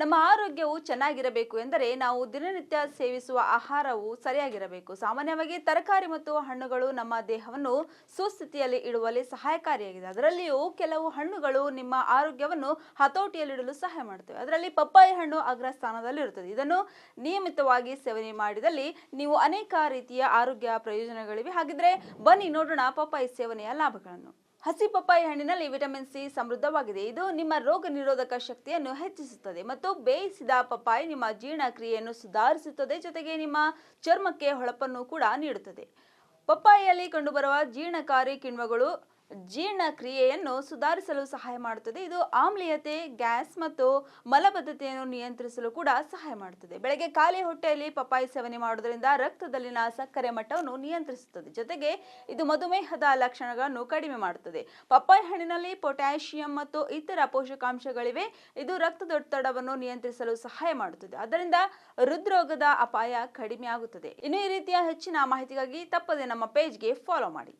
ನಮ್ಮ ಆರೋಗ್ಯವು ಚೆನ್ನಾಗಿರಬೇಕು ಎಂದರೆ ನಾವು ದಿನನಿತ್ಯ ಸೇವಿಸುವ ಆಹಾರವು ಸರಿಯಾಗಿರಬೇಕು. ಸಾಮಾನ್ಯವಾಗಿ ತರಕಾರಿ ಮತ್ತು ಹಣ್ಣುಗಳು ನಮ್ಮ ದೇಹವನ್ನು ಸುಸ್ಥಿತಿಯಲ್ಲಿ ಇಡುವಲ್ಲಿ ಸಹಾಯಕಾರಿಯಾಗಿದೆ. ಅದರಲ್ಲಿಯೂ ಕೆಲವು ಹಣ್ಣುಗಳು ನಿಮ್ಮ ಆರೋಗ್ಯವನ್ನು ಹತೋಟಿಯಲ್ಲಿಡಲು ಸಹಾಯ ಮಾಡುತ್ತವೆ. ಅದರಲ್ಲಿ ಪಪ್ಪಾಯಿ ಹಣ್ಣು ಅಗ್ರ ಸ್ಥಾನದಲ್ಲಿರುತ್ತದೆ ಇದನ್ನು ನಿಯಮಿತವಾಗಿ ಸೇವನೆ ಮಾಡಿದಲ್ಲಿ ನೀವು ಅನೇಕ ರೀತಿಯ ಆರೋಗ್ಯ ಪ್ರಯೋಜನಗಳಿವೆ. ಹಾಗಿದ್ರೆ ಬನ್ನಿ ನೋಡೋಣ ಪಪ್ಪಾಯಿ ಸೇವನೆಯ ಲಾಭಗಳನ್ನು. ಹಸಿ ಪಪ್ಪಾಯಿ ಹಣ್ಣಿನಲ್ಲಿ ವಿಟಮಿನ್ ಸಿ ಸಮೃದ್ಧವಾಗಿದೆ. ಇದು ನಿಮ್ಮ ರೋಗ ನಿರೋಧಕ ಶಕ್ತಿಯನ್ನು ಹೆಚ್ಚಿಸುತ್ತದೆ ಮತ್ತು ಬೇಯಿಸಿದ ಪಪ್ಪಾಯಿ ನಿಮ್ಮ ಜೀರ್ಣಕ್ರಿಯೆಯನ್ನು ಸುಧಾರಿಸುತ್ತದೆ, ಜೊತೆಗೆ ನಿಮ್ಮ ಚರ್ಮಕ್ಕೆ ಹೊಳಪನ್ನು ಕೂಡ ನೀಡುತ್ತದೆ. ಪಪ್ಪಾಯಿಯಲ್ಲಿ ಕಂಡುಬರುವ ಜೀರ್ಣಕಾರಿ ಕಿಣ್ವಗಳು ಜೀರ್ಣಕ್ರಿಯೆಯನ್ನು ಸುಧಾರಿಸಲು ಸಹಾಯ ಮಾಡುತ್ತದೆ. ಇದು ಆಮ್ಲೀಯತೆ, ಗ್ಯಾಸ್ ಮತ್ತು ಮಲಬದ್ಧತೆಯನ್ನು ನಿಯಂತ್ರಿಸಲು ಕೂಡ ಸಹಾಯ ಮಾಡುತ್ತದೆ. ಬೆಳಗ್ಗೆ ಖಾಲಿ ಹೊಟ್ಟೆಯಲ್ಲಿ ಪಪ್ಪಾಯಿ ಸೇವನೆ ಮಾಡುವುದರಿಂದ ರಕ್ತದಲ್ಲಿನ ಸಕ್ಕರೆ ಮಟ್ಟವನ್ನು ನಿಯಂತ್ರಿಸುತ್ತದೆ. ಜೊತೆಗೆ ಇದು ಮಧುಮೇಹದ ಲಕ್ಷಣಗಳನ್ನು ಕಡಿಮೆ ಮಾಡುತ್ತದೆ. ಪಪ್ಪಾಯಿ ಹಣ್ಣಿನಲ್ಲಿ ಪೊಟ್ಯಾಷಿಯಂ ಮತ್ತು ಇತರ ಪೋಷಕಾಂಶಗಳಿವೆ. ಇದು ರಕ್ತದೊತ್ತಡವನ್ನು ನಿಯಂತ್ರಿಸಲು ಸಹಾಯ ಮಾಡುತ್ತದೆ. ಅದರಿಂದ ಹೃದ್ರೋಗದ ಅಪಾಯ ಕಡಿಮೆ ಆಗುತ್ತದೆ. ಇನ್ನು ಈ ರೀತಿಯ ಹೆಚ್ಚಿನ ಮಾಹಿತಿಗಾಗಿ ತಪ್ಪದೆ ನಮ್ಮ ಪೇಜ್ಗೆ ಫಾಲೋ ಮಾಡಿ.